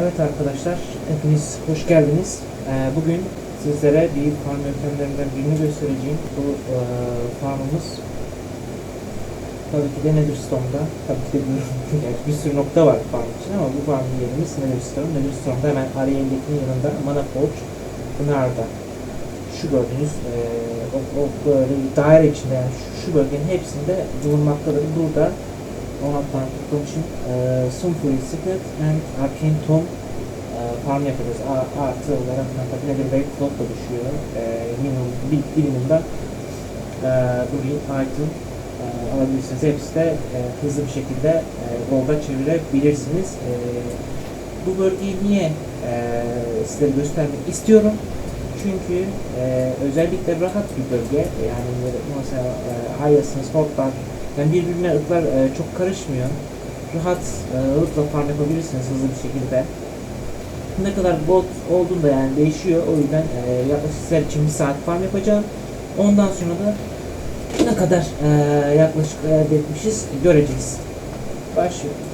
Evet arkadaşlar, hepiniz hoş geldiniz. Ee, bugün sizlere bir farm yöntemlerinden birini göstereceğim. Bu e, farmımız tabii ki de Netherstone'da. Tabii ki de diyorum, gerçi bir sürü nokta var farm için ama bu farm yerimiz Netherstone. Netherstone'da hemen Ariel'dekinin yanında Mana Forge, Pınar'da. Şu gördüğünüz e, o, o böyle daire içinde yani şu, şu bölgenin hepsinde bulunmaktadır. Burada 16 tane tutulmuşum. E, Sunfury Secret and Arcane Tome e, farm yapacağız. A, artı olarak tabii Nether Wave Float da düşüyor. E, minimum, bir, minimumda e, bir item e, alabilirsiniz. Hepsi de e, hızlı bir şekilde e, gold'a çevirebilirsiniz. E, bu bölgeyi niye e, size göstermek istiyorum? Çünkü e, özellikle rahat bir bölge. Yani mesela e, Hyasins, Hortlar yani birbirine ırklar e, çok karışmıyor. Rahat e, ırkla farm yapabilirsiniz hızlı bir şekilde. Ne kadar bot olduğunda yani değişiyor. O yüzden e, yaklaşık sizler için bir saat farm yapacağım. Ondan sonra da ne kadar e, yaklaşık elde etmişiz göreceğiz. Başlıyorum.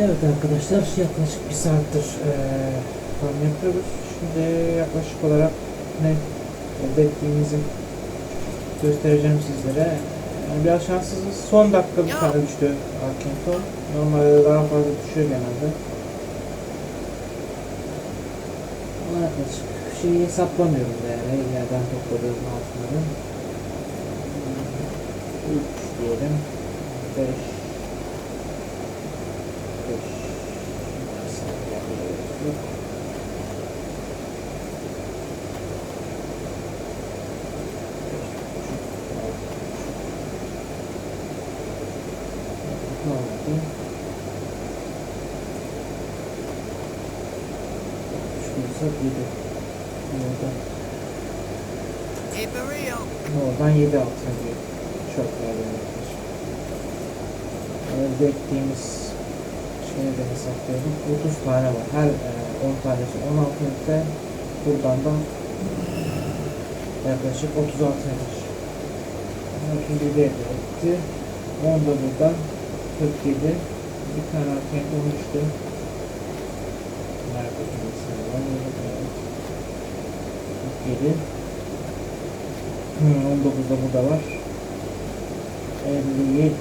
Evet arkadaşlar yaklaşık bir saattir farm yapıyoruz. Şimdi yaklaşık olarak ne elde ettiğimizi göstereceğim sizlere. Yani biraz şanssızız. Son dakika bir tane düştü Arkinto. Normalde daha fazla düşüyor genelde. Ama yaklaşık şeyi hesaplamıyorum da yani yerden topladığım altınları. 3 diyelim. 5 Yok. Ne oldu? Şurası yedi. Oradan, oradan yedi altın. Çok yani yaklaşık. Elde ettiğimiz şeyden hesaplayalım. 30 tane var. Her e, 10 tanesi 16 litre. Buradan da yaklaşık 36 litre. Şimdi de etti. 10 da buradan 47. Bir tane arkaya olmuştu. Nerede kendisi var? Evet. 47. Hmm, 19 da burada var. 57,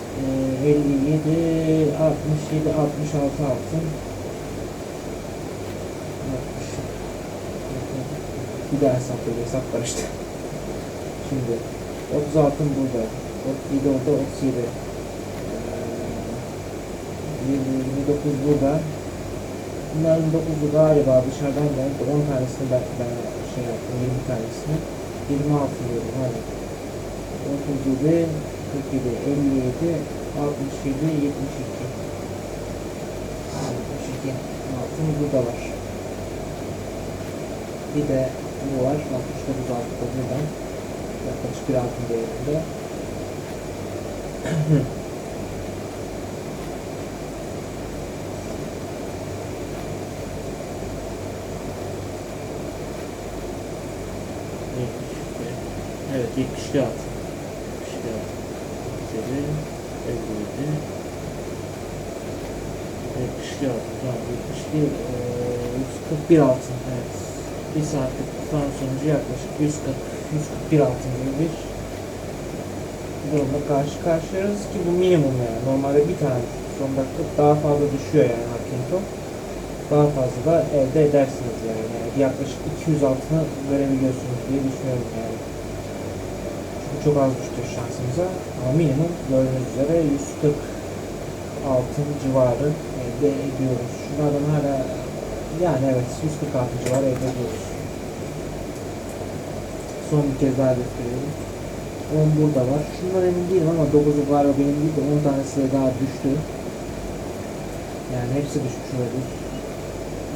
e, 57, 67, 66 altın. 60. Bir daha hesapladı, hesap karıştı. Şimdi 30 altın burada, 37 orada, 37. Ee, 29 burada. Bunların 9'u galiba dışarıdan geldi. 10 tanesini ben, ben şey yaptım, 20 tanesini. 26 diyorum hadi. 37, 47, 57, 67, 72. 72 altın burada var. Bir de bu var. 69 altın da buradan. Yaklaşık bir altın değerinde. Evet 70'li altın. 70'li altın. 57, 57. 70'li altın. Tamam 70'li eee, 141 altın. Evet. Bir saatlik tutan sonucu yaklaşık 140 141 altın gibi bir durumla karşı karşıyayız ki bu minimum yani. Normalde bir tane son dakika daha fazla düşüyor yani Hakinto. Daha fazla da elde edersiniz yani. yani yaklaşık 200 altını verebiliyorsunuz diye düşünüyorum yani. Çok az düştü şansımıza. Ama minimum gördüğünüz üzere 140 altın civarı elde ediyoruz. Şunlardan hala yani evet 140 altın civarı elde ediyoruz. Son bir kez daha gösteriyorum. 10 burada var. Şunlar emin değilim ama 9'u galiba benim değil de 10 tanesi de daha düştü. Yani hepsi düşmüş olabilir.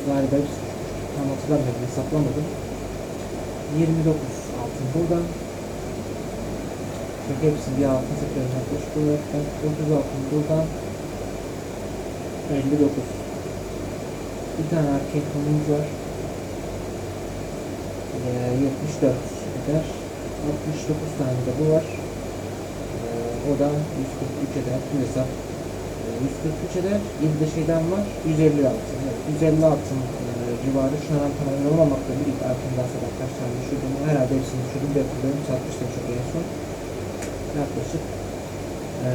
Galiba hepsi düşmüş. Tam hatırlamıyorum hesaplamadım. 29 altın buradan. Çünkü hepsini bir altın seferine olarak ben 30 altın buradan. 59. Bir tane erkek konumuz var. Ee, 74 eder. 69 tane de bu var. Ee, o da 143 eder. Bu hesap e, 143 eder. 7 de şeyden var. 150 altın. Evet, 150 altın e, civarı. Şunlardan tam emin olmamakla birlikte arkamdan sonra kaç tane düşürdüm. Herhalde hepsini düşürdüm. Bir hatırlıyorum. Satmıştım çok en son. Yaklaşık e,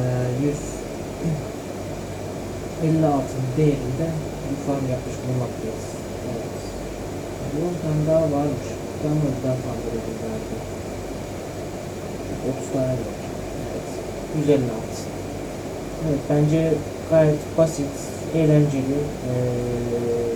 150 altın değerinde bir farm yapmış bulunmaktayız. Evet. Bir 10 tane daha varmış. Ben o yüzden farm verebilirim belki. 30 tane var. Evet. 150 altın. Evet bence gayet basit, eğlenceli, eee,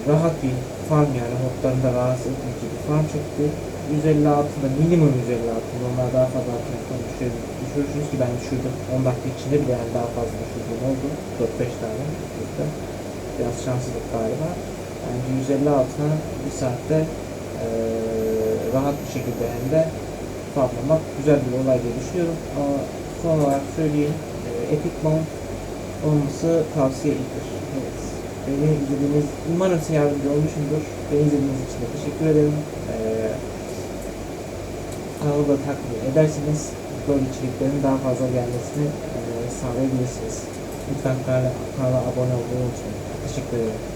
rahat bir farm yani hotlarında rahatsız etmeyecek bir farm çekti. 150 altında minimum 150 altın. Onlar daha fazla altın yapalım düşür- düşürürsünüz ki ben düşürdüm. 10 dakika içinde bile yani daha fazla düşürdüğüm oldu. 4-5 tane düşürdüm. Biraz şanssızlık galiba. Bence 150 altına bir saatte eee, rahat bir şekilde hem de farmlamak güzel bir olay diye düşünüyorum. Ama son olarak söyleyeyim. eee, Epic Mount olması tavsiye edilir. Evet. Beni izlediğiniz, umarım size yardımcı olmuşumdur. Beni izlediğiniz için de teşekkür ederim. Ee, kanalı da takip ederseniz böyle içeriklerin daha fazla gelmesini e, sağlayabilirsiniz. Lütfen kanala, kanala abone olmayı unutmayın. Teşekkür ederim.